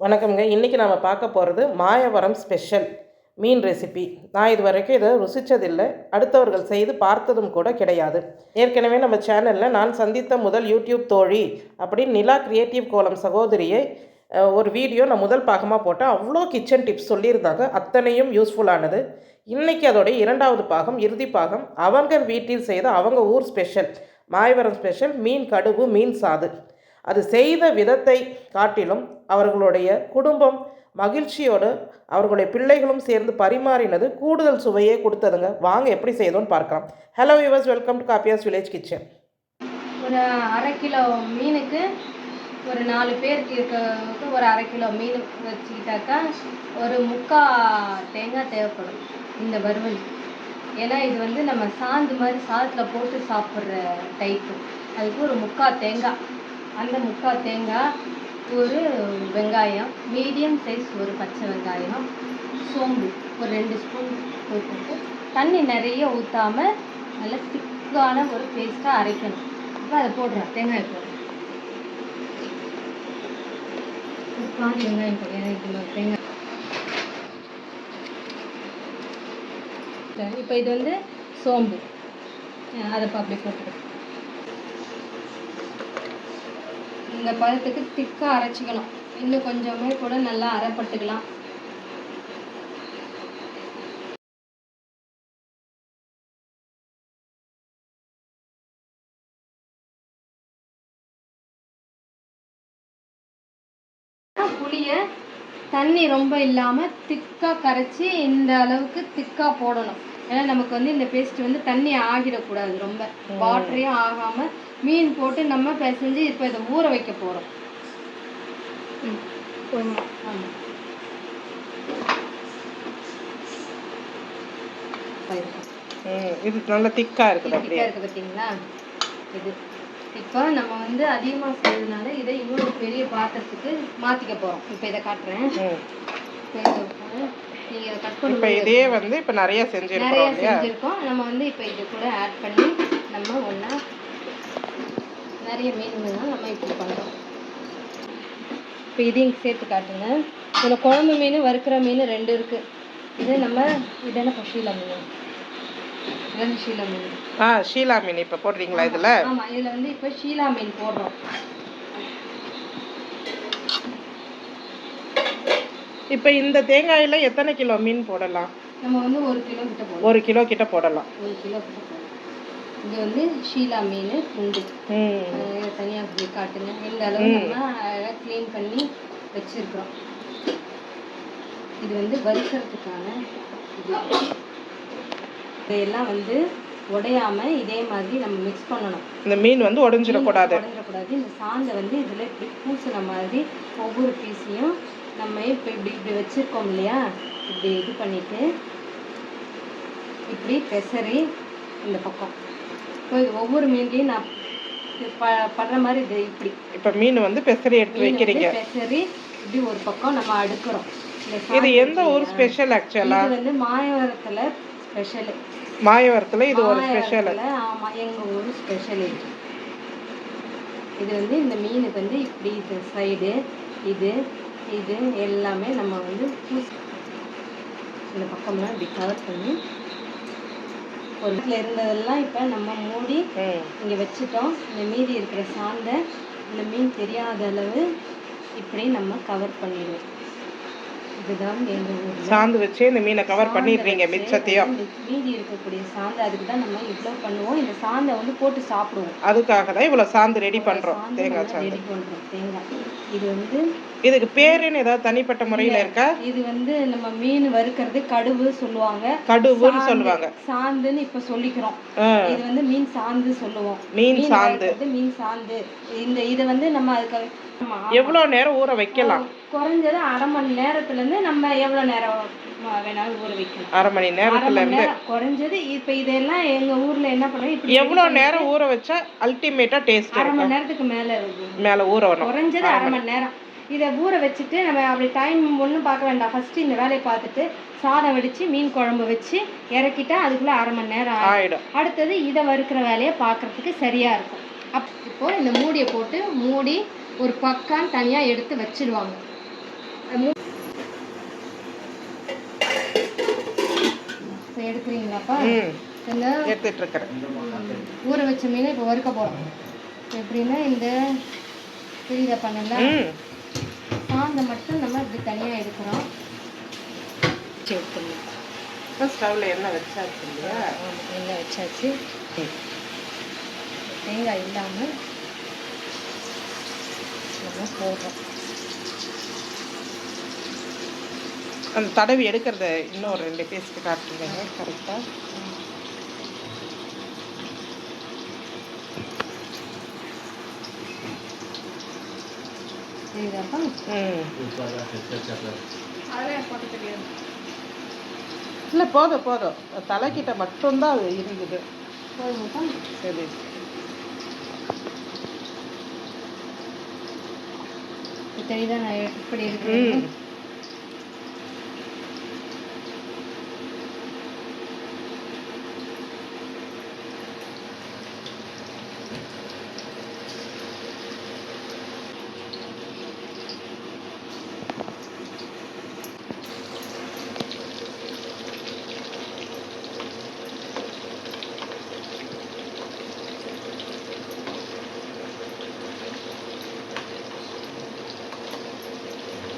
வணக்கம்ங்க. இன்றைக்கி நாம் பார்க்க போகிறது மாயவரம் ஸ்பெஷல் மீன் ரெசிபி நான் இது வரைக்கும் இதை ருசித்ததில்லை அடுத்தவர்கள் செய்து பார்த்ததும் கூட கிடையாது. ஏற்கனவே நம்ம சேனலில் நான் சந்தித்த முதல் யூடியூப் தோழி அப்படின்னு நிலா கிரியேட்டிவ் கோலம் சகோதரியை ஒரு வீடியோ நான் முதல் பாகமாக போட்டேன். அவ்வளோ கிச்சன் டிப்ஸ் சொல்லியிருந்தாங்க. அத்தனையும் யூஸ்ஃபுல்லானது இன்றைக்கி அதோடைய இரண்டாவது பாகம் இறுதி பாகம். அவங்க வீட்டில் செய்த அவங்க ஊர் ஸ்பெஷல் மாயவரம் ஸ்பெஷல் மீன் கடுகு மீன் சாது. அது செய்த விதத்தை காட்டிலும் அவர்களுடைய குடும்பம் மகிழ்ச்சியோடு அவர்களுடைய பிள்ளைகளும் சேர்ந்து பரிமாறினது கூடுதல் சுவையே கொடுத்ததுங்க. வாங்க எப்படி செய்தோன்னு பார்க்கலாம். Hello yours welcome to Kappiyas village kitchen ஒரு அரை கிலோ மீனுக்கு ஒரு நாலு பேருக்கு இருக்கிறதுக்கு ஒரு அரை கிலோ மீன் வச்சுக்கிட்டாக்கா ஒரு முக்கா தேங்காய் தேவைப்படும் இந்த வறுவல். ஏன்னா இது வந்து நம்ம சாந்து மாதிரி சாதத்தில் போட்டு சாப்பிட்ற டைப்பு அதுக்கு ஒரு முக்கா தேங்காய். அந்த முக்கால் தேங்காய் ஒரு வெங்காயம் மீடியம் சைஸ் ஒரு பச்சை வெங்காயம் சோம்பு ஒரு ரெண்டு ஸ்பூன் போட்டுட்டு தண்ணி நிறைய ஊற்றாம நல்லா திக்கான ஒரு பேஸ்ட்டாக அரைக்கணும். இப்போ அதை போடுறேன் தேங்காய் போடுறேன். பாதி வெங்காயம் போடுறேன். இது தேங்காய். இப்போ இது வந்து சோம்பு. அதை அப்படி அப்படியே போட்டுக்கிறேன் இந்த பதத்துக்கு திக்காக அரைச்சிக்கணும். இன்னும் கொஞ்சமே கூட நல்லா அரைப்பட்டுக்கலாம். புளியை தண்ணி ரொம்ப இல்லாமல் திக்காக கரைச்சி இந்த அளவுக்கு திக்காக போடணும். ஏன்னா நமக்கு வந்து இந்த பேஸ்ட் வந்து தண்ணி ஆகிடக்கூடாது ரொம்ப. வாட்டரையும் ஆகாமல் மீன் போட்டு நம்ம பிசைஞ்சு இப்போ இதை ஊற வைக்க போகிறோம் ஆமாம் இது நல்ல திக்காக இருக்குது அப்படியே. இருக்கு பார்த்தீங்களா இது. இப்போ நம்ம வந்து அதிகமாக செய்யறதுனால இதை இன்னொரு பெரிய பாத்திரத்துக்கு மாற்றிக்க போகிறோம் இப்போ இதை காட்டுறேன். ம். இப்போ இதை பாரு. நீங்க இதை கட் இப்போ பண்ணி இதே வந்து இப்போ நிறைய நிறைய செஞ்சுருக்கிறோம் இல்லையா? செஞ்சுருக்கோம். நம்ம வந்து இப்போ இது கூட ஆட் பண்ணி நம்ம ஒன்றா நிறைய மீன்கள்னா நம்ம இப்படி பண்ணுறோம் இப்போ இதையும் சேர்த்து காட்டுங்க. இதில் குழம்பு மீன் வறுக்கிற மீன் ரெண்டு இருக்குது இது நம்ம இது என்ன ஷீலா மீன்? ரெண்டு ஷீலா மீன்? ஆ ஷீலா மீன் இப்போ போடுறீங்களா இதில்? ஆமா இதுல வந்து இப்போ ஷீலா மீன் போடுறோம். இப்போ இந்த தேங்காயில் எத்தனை கிலோ மீன் போடலாம்? நம்ம வந்து ஒரு கிலோ கிட்ட போடுறோம் ஒரு கிலோ கிட்ட போடலாம். ஒரு கிலோ கிட்ட இது வந்து ஷீலா மீன் துண்டு ம். அஹ் தனியா அப்படி காட்டுங்க. இந்த அளவு நம்ம க்ளீன் பண்ணி வச்சிருக்கிறோம். இது வந்து வறுக்கிறதுக்கான இது. இதையெல்லாம் வந்து உடையாம இதே மாதிரி நம்ம மிக்ஸ் பண்ணணும். இந்த மீன் வந்து உடஞ்சிடக்கூடாது. உடஞ்சிடக்கூடாது. இந்த சாந்தை வந்து இதுல இப்படி பூசின மாதிரி ஒவ்வொரு பீஸையும் நம்ம இப்போ இப்படி இப்படி வச்சிருக்கோம் இல்லையா? இப்படி இது பண்ணிட்டு இப்படி பெசரி இந்த பக்கம். ஒவ்வொரு மீன்லையும் நான் ப படுற மாதிரி இது இப்படி. இப்போ மீன் வந்து பெசரி எடுத்து வைக்கிறீங்க. பெசரி இப்படி ஒரு பக்கம் நம்ம அடுக்குறோம். இது எந்த ஊர் ஸ்பெஷல் ஆக்சுவலா இது வந்து மாயவரத்துல ஸ்பெஷல் மாயவரத்தில் இது ஒரு ஸ்பெஷல் ஆமா எங்க ஊர் ஸ்பெஷல் இது. இது வந்து இந்த மீனுக்கு வந்து இப்படி இது சைடு இது இது எல்லாமே நம்ம வந்து பூசி இந்த பக்கம்லாம் இப்படி கவர் பண்ணி ஒரு வீட்டில் இருந்ததெல்லாம் இப்போ நம்ம மூடி இங்கே வச்சுட்டோம். இந்த மீதி இருக்கிற சாந்தை இந்த மீன் தெரியாத அளவு இப்படி நம்ம கவர் பண்ணிடுவோம். இதுதான் எங்கள் சாந்து வச்சு இந்த மீனை கவர் பண்ணிடுறீங்க மிச்சத்தையும். மீதி இருக்கக்கூடிய சாந்தை அதுக்கு தான் நம்ம இவ்வளோ பண்ணுவோம். இந்த சாந்தை வந்து போட்டு சாப்பிடுவோம். அதுக்காக தான் இவ்வளோ சாந்து ரெடி பண்ணுறோம் தேங்காய் சாந்து. ரெடி பண்ணுறோம் தேங்காய். இது வந்து இதுக்கு பேருன்னு ஏதாவது தனிப்பட்ட முறையில் இருக்கா? இது வந்து நம்ம மீன் வறுக்கிறது கடுவு சொல்லுவாங்க. கடுவுன்னு சொல்லுவாங்க. சாந்துன்னு இப்ப சொல்லிக்கிறோம். இது வந்து மீன் சாந்து சொல்லுவோம். மீன் சாந்து. மீன் சாந்து. இந்த இதை வந்து நம்ம அதுக்கு எவ்வளோ நேரம் ஊற வைக்கலாம்? குறைஞ்சது அரை மணி நேரத்துல இருந்து நம்ம எவ்வளவு நேரம் வேணாலும் ஊற வைக்கலாம். அரை மணி நேரத்துல இருந்து குறைஞ்சது இப்ப இதெல்லாம் எங்க ஊர்ல என்ன இப்படி எவ்வளோ நேரம் ஊற வச்சா அல்டிமேட்டா டேஸ்ட் அரை மணி நேரத்துக்கு மேல மேலே ஊறணும் குறைஞ்சது அரை மணி. நேரம். இதை ஊற வச்சுட்டு நம்ம அப்படி டைம் ஒன்றும் பார்க்க வேண்டாம். ஃபர்ஸ்ட் இந்த வேலையை பார்த்துட்டு சாதம் வடித்து மீன் குழம்பு வச்சு இறக்கிட்டா அதுக்குள்ளே அரை மணி நேரம் ஆகும். ஆயிடும். அடுத்தது இதை வறுக்கிற வேலையை பார்க்கறதுக்கு சரியாக இருக்கும். அப் இப்போ இந்த மூடியை போட்டு மூடி ஒரு பக்கம் தனியாக எடுத்து வச்சிடுவாங்க எடுக்கிறீங்களாப்பா? இந்த எடுத்துட்டு இருக்கிறேன் ஊற வச்ச மீனை இப்போ வறுக்க போகிறோம் எப்படின்னா இந்த தெரியுதா பண்ணல? சாந்தை மட்டும் நம்ம இப்படி தனியாக எடுக்கிறோம். எடுத்துடலாம் இப்போ ஸ்டவ்வில் எண்ணெய் வச்சாச்சு இல்லையா? எண்ணெய் வச்சாச்சு. தேங்காய் இல்லாமல் நம்ம போடுறோம் அந்த தடவி எடுக்கிறத இன்னும் ஒரு ரெண்டு பீஸ்க்கு காட்டுங்க கரெக்டாக இல்லை போதும் போதும். தலைக்கிட்ட மட்டும்தான் அது இருந்தது. சரி. தெரியுதா நான் எப்படி இருக்கிறேன் ம்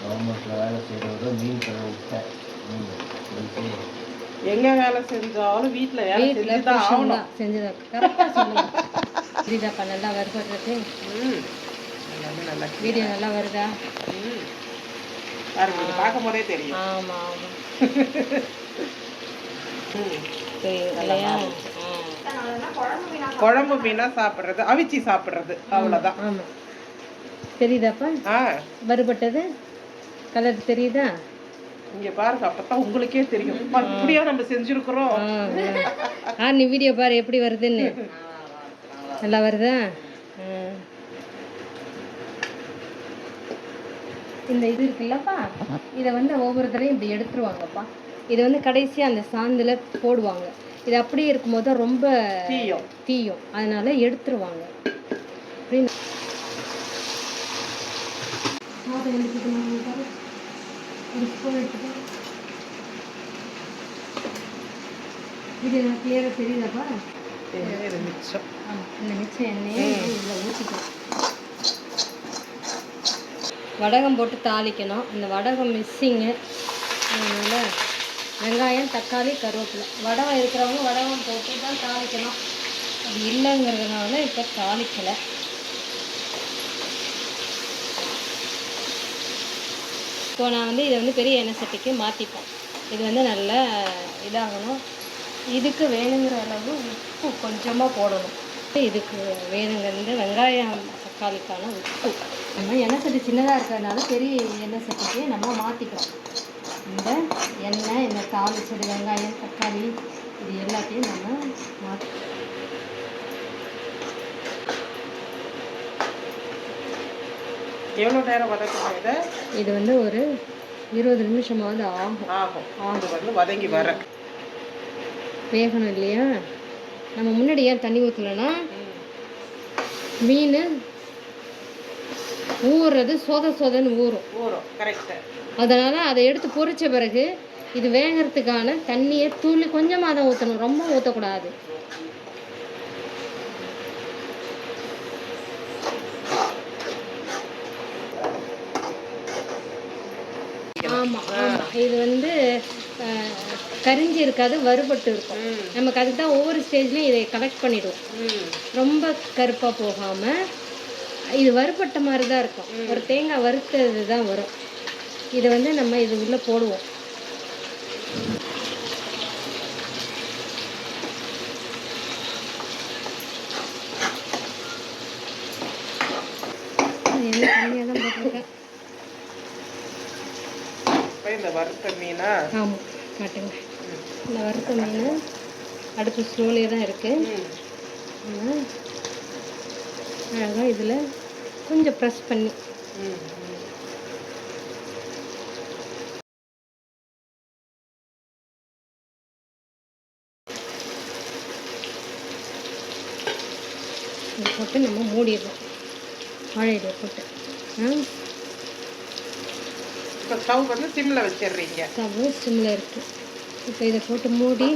கவர்மெண்ட்டில் வேலை செய்கிறவங்க மீன் கடை விட்டேன் எங்கே வேலை செஞ்சாலும் வீட்டில் வேலை செஞ்சு தான் ஆகணும். தான் செஞ்சுதான் கரெக்டாக நல்லா எல்லாமே நல்லா வீடியோ நல்லா வருதா? பார்க்கும் போதே தெரியும். ஆமாம் ஆமாம் இல்லையா? குழம்பு மீனா சாப்பிட்றது அவிச்சி சாப்பிட்றது அவ்வளோதான் ஆமாம் தெரியுதாப்பா? ஆ. வறுபட்டது? கலர் தெரியுதா? இங்க பாருங்க அப்பதான் உங்களுக்கே தெரியும். இப்படியா நம்ம செஞ்சிருக்கிறோம். ஆ, நீ வீடியோ பாரு எப்படி வருதுன்னு. நல்லா வருதா. இந்த இது இருக்குல்லப்பா இதை வந்து ஒவ்வொரு தடவையும் இப்படி எடுத்துருவாங்கப்பா. இது வந்து கடைசியாக அந்த சாந்தில் போடுவாங்க. இது அப்படியே இருக்கும்போது ரொம்ப தீயும். தீயும். அதனால எடுத்துருவாங்க. அப்படின்னு சாதம் எடுத்துக்கணும் பாரு. ஒரு ஸ்பூன் எடுத்துக்கோ இது எனக்கு கிளியராக தெரியுதாப்பா? இது மிச்சம் இந்த மிச்ச எண்ணெயை இதில் வடகம் போட்டு தாளிக்கணும். இந்த வடகம் மிஸ்ஸிங்கு அதனால் வெங்காயம் தக்காளி கருவேப்பிலை. வடகம் இருக்கிறவங்க வடகம் போட்டு தான் தாளிக்கணும். அது இல்லைங்கிறதுனால இப்போ தாளிக்கலை. இப்போ நான் வந்து இதை வந்து பெரிய எண்ணெய் சட்டிக்கு மாற்றிப்பேன் இது வந்து நல்லா இதாகணும். இதுக்கு வேணுங்கிற அளவு உப்பு கொஞ்சமாக போடணும். இதுக்கு வேணுங்கிறது வெங்காயம் தக்காளிக்கான உப்பு. நம்ம எண்ணெய் சட்டி சின்னதாக இருக்கிறதுனால பெரிய எண்ணெய் சட்டிக்கு நம்ம மாற்றிக்கிறோம் இந்த எண்ணெய் இந்த தாளிச்சது வெங்காயம் தக்காளி இது எல்லாத்தையும் நம்ம மாற்றிக்கிறோம் எவ்வளோ நேரம் வதக்கணும் இதை? இது வந்து ஒரு இருபது நிமிஷமாவது ஆகும். ஆகும். அது வந்து வதங்கி வர. வேகணும் இல்லையா? நம்ம முன்னாடி ஏன் தண்ணி ஊற்றலைன்னா மீன் ஊறுறது சொத சொதன்னு ஊறும். ஊறும். கரெக்டு அதனால் அதை எடுத்து பொரிச்ச பிறகு இது வேகறதுக்கான தண்ணியை துளி கொஞ்சமாக தான் ஊற்றணும் ரொம்ப ஊற்றக்கூடாது ஆமாம் ஆமாம் இது வந்து கரிஞ்சு இருக்காது வறுபட்டு இருக்கும். நமக்கு அதுக்கு தான் ஒவ்வொரு ஸ்டேஜ்லையும் இதை கலெக்ட் பண்ணிடுவோம். ரொம்ப கருப்பாக போகாமல் இது வறுபட்ட மாதிரி தான் இருக்கும் ஒரு தேங்காய் வறுத்தது தான் வரும். இதை வந்து நம்ம இது உள்ளே போடுவோம். கம்மியாக தான் போட்டிருக்கேன். இப்போ இந்த வறுத்த மீனா? ஆமாம் காட்டுங்க. இந்த வறுத்த மீன் அடுப்பு ஸ்லோலே தான் இருக்குது அழகாக இதில் கொஞ்சம் ப்ரெஸ் பண்ணி. போட்டு நம்ம மூடிடுறோம் வாழையில போட்டு. ஆ? இப்போ ஸ்டவ் வந்து சிம்மில் வச்சிடுறீங்க. ஸ்டவ் சிம்மில் இருக்குது இப்போ இதை போட்டு மூடி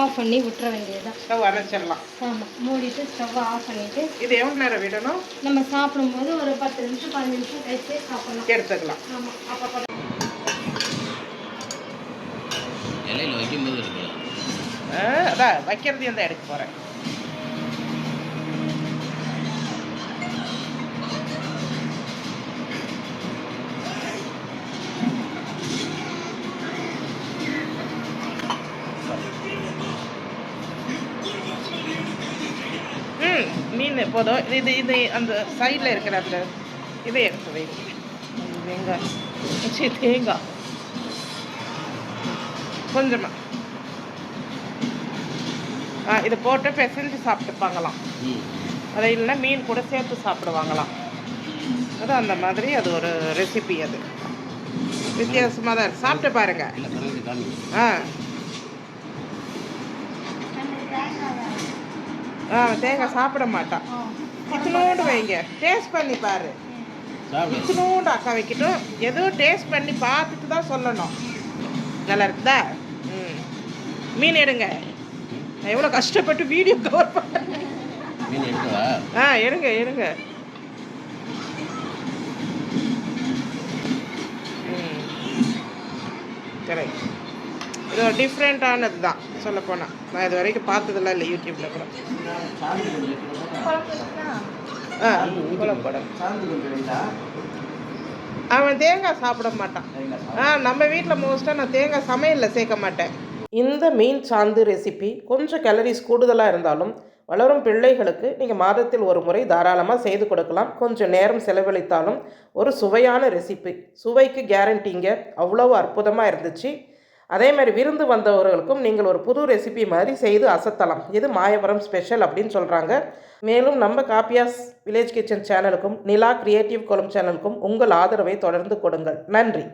ஆஃப் பண்ணி விட்டுற வேண்டியதுதான். ஸ்டவ் அணைச்சிடலாம் ஆமாம் மூடிட்டு ஸ்டவ்வை ஆஃப் பண்ணிவிட்டு இது எவ்வளோ நேரம் விடணும்? நம்ம சாப்பிடும்போது ஒரு பத்து நிமிஷம் பதினஞ்சு நிமிஷம் கழிச்சு சாப்பிடலாம். எடுத்துக்கலாம். ஆமாம் அப்போ இலையில வைக்கும்போது இருக்கலாம் ஆ, அதான் வைக்கிறதையும் தான் எடுக்க போகிறேன் போதும். இது இது அந்த சைடில் இருக்கிற அந்த இதை எடுத்து வைங்க வெங்காயம் ச்சீ, தேங்காய். கொஞ்சமாக ஆ இதை போட்டு பிசைஞ்சு சாப்பிட்டுப்பாங்களாம். அதை இல்லைன்னா மீன் கூட சேர்த்து சாப்பிடுவாங்களாம். அது அந்த மாதிரி அது ஒரு ரெசிபி அது. வித்தியாசமாக தான் சாப்பிட்டு பாருங்க. இல்லை பிறகு காமி ஆ. ஆ தேங்காய் சாப்பிட மாட்டான் இத்தினோண்டு வைங்க. டேஸ்ட் பண்ணி பாரு. இத்தினோண்டு அக்கா வைக்கட்டும். எதுவும் டேஸ்ட் பண்ணி பார்த்துட்டு தான் சொல்லணும். நல்லா இருக்குதா? ம். மீன் எடுங்க. நான் எவ்வளோ கஷ்டப்பட்டு வீடியோ கவர் பண்ணேன் ஆ எடுங்க எடுங்க. ம். சரி. இது ஒரு டிஃப்ரெண்ட்டானது தான் சொல்லப்போனால் நான் இது வரைக்கும் பார்த்ததெல்லாம் இல்லை யூடியூப்பில் கூட. ஆ. குழப்படம் அவன் தேங்காய் சாப்பிட மாட்டான். ஆ நம்ம வீட்டில் மோஸ்ட்டாக நான் தேங்காய் சமையலில் சேர்க்க மாட்டேன். இந்த மீன் சாந்து ரெசிபி கொஞ்சம் கேலரிஸ் கூடுதலாக இருந்தாலும் வளரும் பிள்ளைகளுக்கு நீங்கள் மாதத்தில் ஒரு முறை தாராளமாக செய்து கொடுக்கலாம். கொஞ்சம் நேரம் செலவழித்தாலும் ஒரு சுவையான ரெசிபி சுவைக்கு கேரண்டிங்க அவ்வளோ அற்புதமாக இருந்துச்சு. அதே மாதிரி விருந்து வந்தவர்களுக்கும் நீங்கள் ஒரு புது ரெசிபி மாதிரி செய்து அசத்தலாம். இது மாயவரம் ஸ்பெஷல் அப்படின்னு சொல்கிறாங்க மேலும் நம்ம காப்பியாஸ் வில்லேஜ் கிச்சன் சேனலுக்கும் நிலா கிரியேட்டிவ் கோலம் சேனலுக்கும் உங்கள் ஆதரவை தொடர்ந்து கொடுங்கள். நன்றி.